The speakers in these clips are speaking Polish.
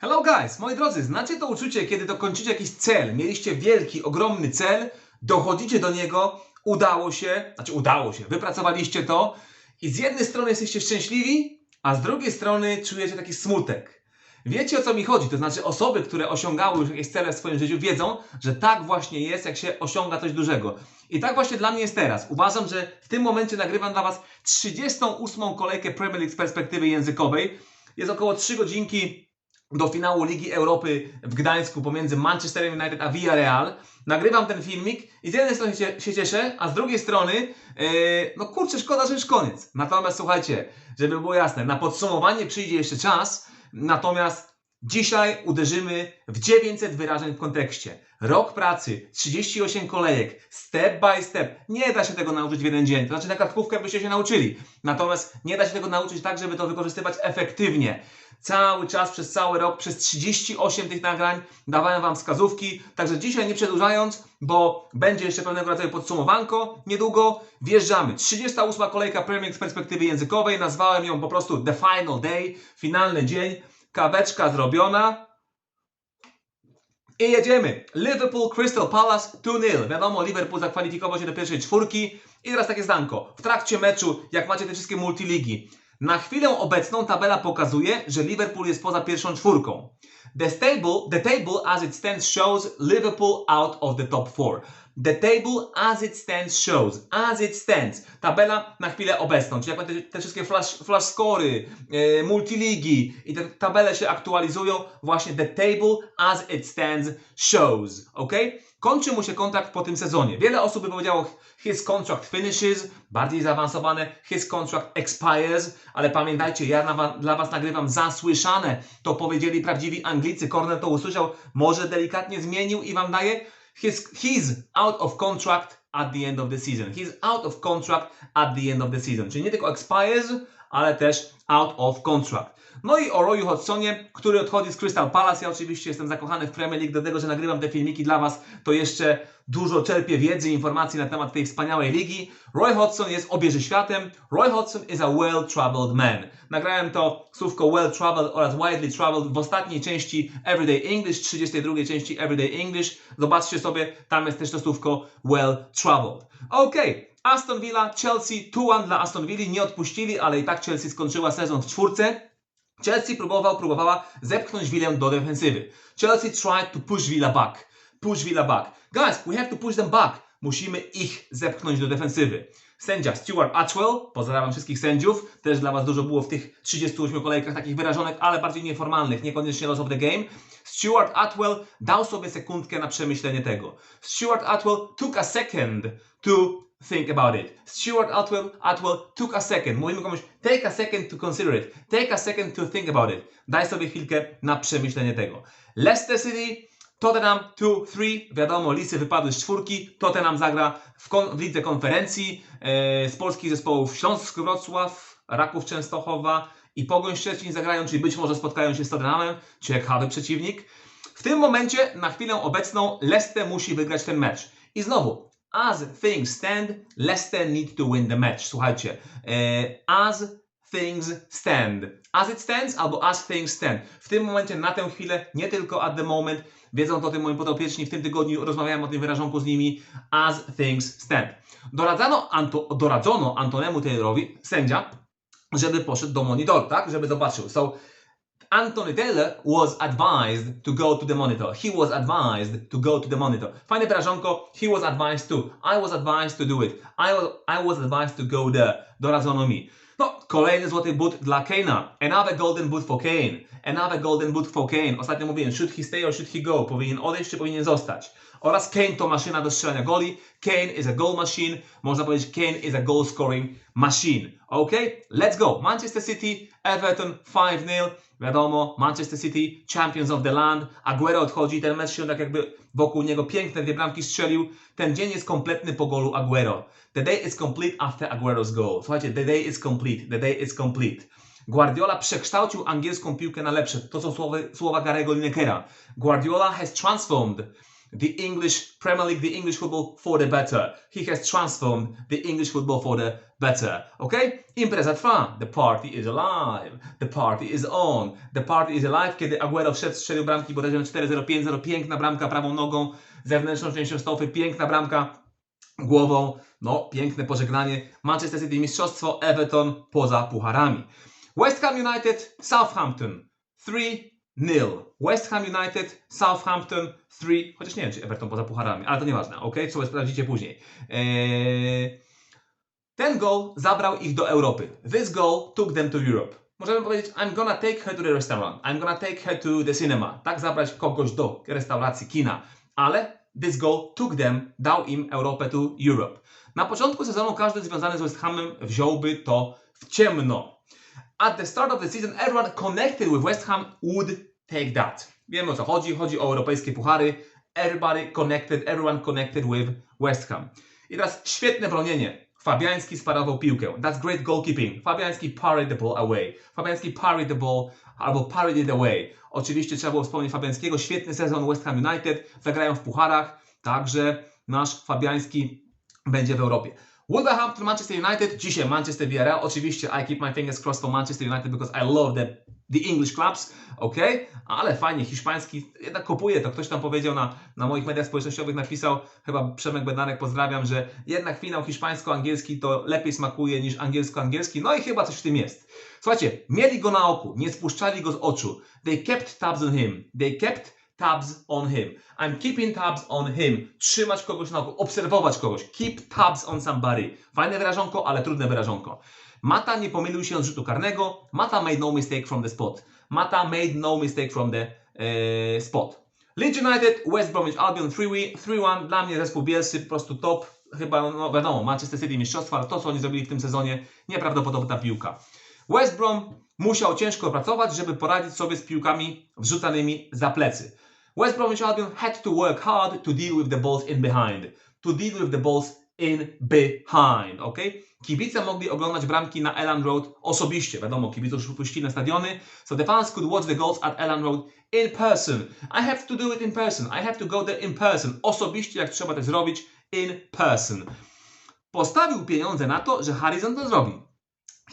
Hello guys, moi drodzy, znacie to uczucie, kiedy dokończycie jakiś cel, mieliście wielki, ogromny cel, dochodzicie do niego, udało się, znaczy udało się, wypracowaliście to i z jednej strony jesteście szczęśliwi, a z drugiej strony czujecie taki smutek. Wiecie o co mi chodzi, to znaczy osoby, które osiągały już jakieś cele w swoim życiu wiedzą, że tak właśnie jest, jak się osiąga coś dużego. I tak właśnie dla mnie jest teraz. Uważam, że w tym momencie nagrywam dla Was 38. kolejkę Premier League z perspektywy językowej. Jest około 3 godzinki do finału Ligi Europy w Gdańsku pomiędzy Manchester United a Villarreal. Nagrywam ten filmik i z jednej strony się, cieszę, a z drugiej strony, yy, no kurczę, szkoda, że już koniec. Natomiast słuchajcie, żeby było jasne, na podsumowanie przyjdzie jeszcze czas, natomiast dzisiaj uderzymy w 900 wyrażeń w kontekście. Rok pracy, 38 kolejek, step by step. Nie da się tego nauczyć w jeden dzień. To znaczy na kartkówkę byście się nauczyli. Natomiast nie da się tego nauczyć tak, żeby to wykorzystywać efektywnie. Cały czas, przez cały rok, przez 38 tych nagrań dawałem Wam wskazówki. Także dzisiaj nie przedłużając, bo będzie jeszcze pewnego rodzaju podsumowanko. Niedługo wjeżdżamy. 38 kolejka Premier z perspektywy językowej. Nazwałem ją po prostu The Final Day, finalny dzień. Kaweczka zrobiona. I jedziemy. Liverpool Crystal Palace 2-0. Wiadomo, Liverpool zakwalifikował się do pierwszej czwórki. I teraz takie zdanko. W trakcie meczu, jak macie te wszystkie multiligi, na chwilę obecną tabela pokazuje, że Liverpool jest poza pierwszą czwórką. The table, the table as it stands shows Liverpool out of the top four. The table as it stands shows, as it stands. Tabela na chwilę obecną, czyli jak te, te wszystkie flash, flash scory, e, multiligi i te tabele się aktualizują, właśnie the table as it stands shows, ok? Kończy mu się kontrakt po tym sezonie. Wiele osób by powiedziało his contract finishes, bardziej zaawansowane his contract expires, ale pamiętajcie, ja na, dla Was nagrywam zasłyszane. To powiedzieli prawdziwi Anglicy. Cornell to usłyszał, może delikatnie zmienił i Wam daje He's, he's out of contract at the end of the season. He's out of contract at the end of the season. Czyli nie tylko expires, ale też out of contract. No i o Royu Hodgsonie, który odchodzi z Crystal Palace. Ja oczywiście jestem zakochany w Premier League, do tego, że nagrywam te filmiki dla Was, to jeszcze dużo czerpię wiedzy i informacji na temat tej wspaniałej ligi. Roy Hodgson jest obieży światem. Roy Hodgson is a well-traveled man. Nagrałem to słówko well-traveled oraz widely traveled w ostatniej części Everyday English, 32 części Everyday English. Zobaczcie sobie, tam jest też to słówko well-traveled. Okej. Aston Villa, Chelsea, 2-1 dla Aston Villa, nie odpuścili, ale i tak Chelsea skończyła sezon w czwórce. Chelsea próbował, próbowała zepchnąć Willę do defensywy. Chelsea tried to push Villa back. Push Villa back. Guys, we have to push them back. Musimy ich zepchnąć do defensywy. Sędzia Stuart Atwell, pozdrawiam wszystkich sędziów, też dla Was dużo było w tych 38 kolejkach takich wyrażonek, ale bardziej nieformalnych, niekoniecznie loss of the game. Stuart Atwell dał sobie sekundkę na przemyślenie tego. Stuart Atwell took a second to think about it. Stuart Atwell, Atwell took a second. Mówimy komuś, take a second to consider it. Take a second to think about it. Daj sobie chwilkę na przemyślenie tego. Leicester City, Tottenham 2-3. Wiadomo, Lisy wypadły z czwórki. Tottenham zagra w, kon- w lidze konferencji e, z polskich zespołów Śląsk Wrocław, Raków Częstochowa i Pogoń Szczecin zagrają, czyli być może spotkają się z Tottenhamem, ciekawy przeciwnik. W tym momencie, na chwilę obecną, Leicester musi wygrać ten mecz. I znowu, as things stand, Leicester need to win the match. Słuchajcie, e, as things stand. As it stands albo as things stand. W tym momencie, na tę chwilę, nie tylko at the moment, wiedzą to o tym moi podopieczni, w tym tygodniu rozmawiałem o tym wyrażonku z nimi, as things stand. Doradzano Anto, doradzono Antonemu Taylorowi, sędzia, żeby poszedł do monitor, tak? Żeby zobaczył. So, Anthony Taylor was advised to go to the monitor. He was advised to go to the monitor. Fajne wyrażonko. He was advised to. I was advised to do it. I was, I was advised to go there. Doradzono mi. No, kolejny złoty but dla Kane'a. Another golden boot for Kane. Another golden boot for Kane. Ostatnio mówiłem, should he stay or should he go? Powinien odejść czy powinien zostać? Oraz Kane to maszyna do strzelania goli. Kane is a goal machine. Można powiedzieć, Kane is a goal scoring machine. Ok? Let's go. Manchester City, Everton 5-0. Wiadomo, Manchester City, champions of the land. Aguero odchodzi, ten mecz się tak jakby wokół niego piękne dwie bramki strzelił. Ten dzień jest kompletny po golu Aguero. The day is complete after Aguero's goal. Słuchajcie, the day is complete. The day is complete. Guardiola przekształcił angielską piłkę na lepsze. To są słowa, słowa Garego Linekera. Guardiola has transformed the English Premier League, the English football for the better. He has transformed the English football for the better. Okay? Impreza trwa. The party is alive. The party is on. The party is alive. Kiedy Aguero wszedł, strzelił bramki, bodajże na 4-0, 5-0, piękna bramka prawą nogą, zewnętrzną częścią stopy, piękna bramka głową. No, piękne pożegnanie. Manchester City mistrzostwo, Everton poza pucharami. West Ham United, Southampton 3-0. West Ham United, Southampton 3, chociaż nie wiem, czy Everton poza pucharami, ale to nieważne, ok? Sobie sprawdzicie później. Eee, ten goal zabrał ich do Europy. This goal took them to Europe. Możemy powiedzieć, I'm gonna take her to the restaurant. I'm gonna take her to the cinema. Tak zabrać kogoś do restauracji, kina. Ale this goal took them, dał im Europę to Europe. Na początku sezonu każdy związany z West Hamem wziąłby to w ciemno. At the start of the season, everyone connected with West Ham would take that. Wiemy o co chodzi. Chodzi o europejskie puchary. Everybody connected, everyone connected with West Ham. I teraz świetne bronienie. Fabiański sparował piłkę. That's great goalkeeping. Fabiański parried the ball away. Fabiański parried the ball albo parried it away. Oczywiście trzeba było wspomnieć Fabiańskiego. Świetny sezon West Ham United. Zagrają w pucharach. Także nasz Fabiański będzie w Europie. Wolverhampton, Manchester United, dzisiaj Manchester Villarreal. Oczywiście I keep my fingers crossed for Manchester United because I love the, the English clubs, ok? Ale fajnie, hiszpański, jednak kupuje to. Ktoś tam powiedział na, na moich mediach społecznościowych, napisał, chyba Przemek Bedanek, pozdrawiam, że jednak finał hiszpańsko-angielski to lepiej smakuje niż angielsko-angielski. No i chyba coś w tym jest. Słuchajcie, mieli go na oku, nie spuszczali go z oczu. They kept tabs on him. They kept tabs on him. I'm keeping tabs on him. Trzymać kogoś na oku, obserwować kogoś. Keep tabs on somebody. Fajne wyrażonko, ale trudne wyrażonko. Mata nie pomylił się od rzutu karnego. Mata made no mistake from the spot. Mata made no mistake from the e, spot. Leeds United, West Bromwich Albion 3-1. Dla mnie zespół Bielsy po prostu top. Chyba, no wiadomo, Manchester City mistrzostwa, ale to, co oni zrobili w tym sezonie, nieprawdopodobna piłka. West Brom musiał ciężko pracować, żeby poradzić sobie z piłkami wrzucanymi za plecy. West Bromwich Albion had to work hard to deal with the balls in behind. To deal with the balls in behind, ok? Kibice mogli oglądać bramki na Elland Road osobiście. Wiadomo, kibice już puścili na stadiony. So the fans could watch the goals at Elland Road in person. I have to do it in person. I have to go there in person. Osobiście, jak trzeba to zrobić, in person. Postawił pieniądze na to, że Harrison to zrobi.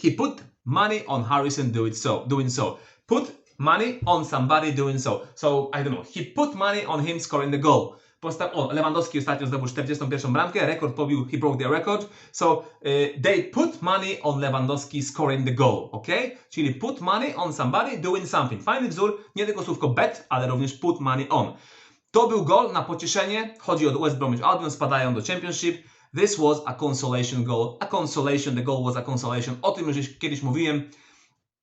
He put money on Harrison do it so, doing so. Put money on somebody doing so. So, I don't know, he put money on him scoring the goal. Postaw o, Lewandowski ostatnio zdobył 41 bramkę, rekord pobił, he broke the record. So, y, they put money on Lewandowski scoring the goal, ok? Czyli put money on somebody doing something. Fajny wzór, nie tylko słówko bet, ale również put money on. To był gol na pocieszenie, chodzi o West Bromwich Albion, spadają do Championship. This was a consolation goal. A consolation, the goal was a consolation. O tym już kiedyś mówiłem.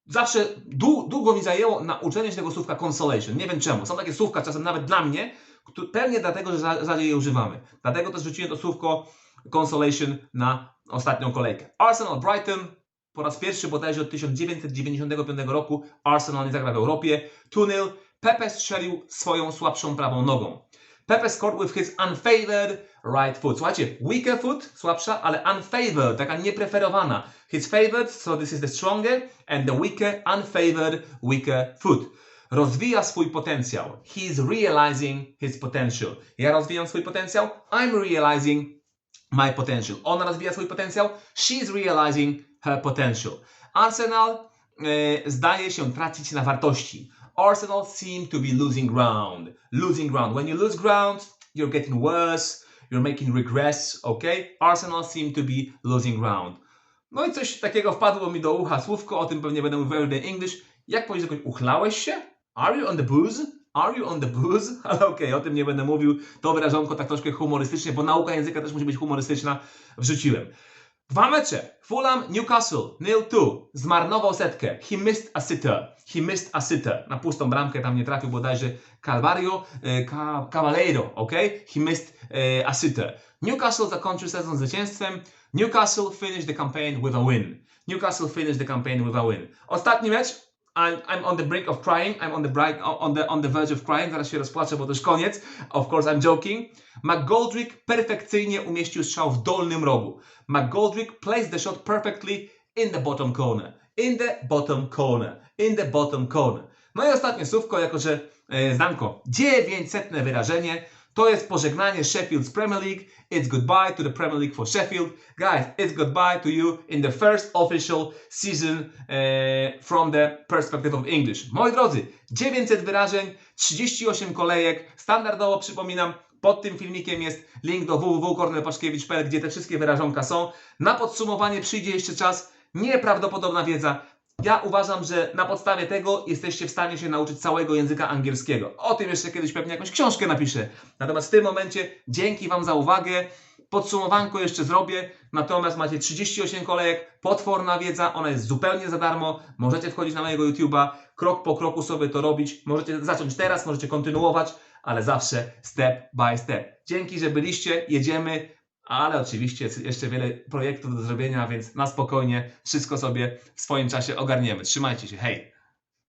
Zawsze dłu- długo mi zajęło nauczenie się tego słówka consolation. Nie wiem czemu. Są takie słówka czasem nawet dla mnie, pewnie dlatego, że za- rzadziej je używamy. Dlatego też rzuciłem to słówko consolation na ostatnią kolejkę. Arsenal Brighton po raz pierwszy bodajże od 1995 roku Arsenal nie zagra w Europie. 2-0. Pepe strzelił swoją słabszą prawą nogą. Pepe scored with his unfavored right foot. Słuchajcie, weaker foot, słabsza, ale unfavored, taka niepreferowana. His favored, so this is the stronger, and the weaker, unfavored, weaker foot. Rozwija swój potencjał. He is realizing his potential. Ja rozwijam swój potencjał. I'm realizing my potential. Ona rozwija swój potencjał. She's realizing her potential. Arsenal e, zdaje się tracić na wartości. Arsenal seem to be losing ground. Losing ground. When you lose ground, you're getting worse. You're making regress, okay? Arsenal seem to be losing ground. No i coś takiego wpadło mi do ucha słówko, o tym pewnie będę mówił w English. Jak powiedzieć jakoś, uchlałeś się? Are you on the booze? Are you on the booze? Ale okej, o tym nie będę mówił. To wyrażonko tak troszkę humorystycznie, bo nauka języka też musi być humorystyczna. Wrzuciłem. Dwa mecze. Fulham, Newcastle, nil 2. Zmarnował setkę. He missed a sitter. He missed a sitter. Na pustą bramkę tam nie trafił bodajże Calvario, e, Ca- Cavaleiro, ok? He missed e, a sitter. Newcastle zakończył sezon zwycięstwem. Newcastle finished the campaign with a win. Newcastle finished the campaign with a win. Ostatni mecz. I'm, I'm on the brink of crying. I'm on the, brink, on, the, on the verge of crying. Zaraz się rozpłaczę, bo to już koniec. Of course, I'm joking. McGoldrick perfekcyjnie umieścił strzał w dolnym rogu. McGoldrick placed the shot perfectly in the bottom corner. In the bottom corner. In the bottom corner. No i ostatnie słówko, jako że e, zdanko 900 wyrażenie, To jest pożegnanie Sheffield z Premier League. It's goodbye to the Premier League for Sheffield. Guys, it's goodbye to you in the first official season eh, from the perspective of English. Moi drodzy, 900 wyrażeń, 38 kolejek. Standardowo przypominam, pod tym filmikiem jest link do www.kornelpaszkiewicz.pl, gdzie te wszystkie wyrażonka są. Na podsumowanie przyjdzie jeszcze czas. Nieprawdopodobna wiedza. Ja uważam, że na podstawie tego jesteście w stanie się nauczyć całego języka angielskiego. O tym jeszcze kiedyś pewnie jakąś książkę napiszę. Natomiast w tym momencie dzięki Wam za uwagę. Podsumowanko jeszcze zrobię, natomiast macie 38 kolejek, potworna wiedza, ona jest zupełnie za darmo. Możecie wchodzić na mojego YouTube'a, krok po kroku sobie to robić. Możecie zacząć teraz, możecie kontynuować, ale zawsze step by step. Dzięki, że byliście, jedziemy, ale oczywiście jest jeszcze wiele projektów do zrobienia, więc na spokojnie wszystko sobie w swoim czasie ogarniemy. Trzymajcie się, hej!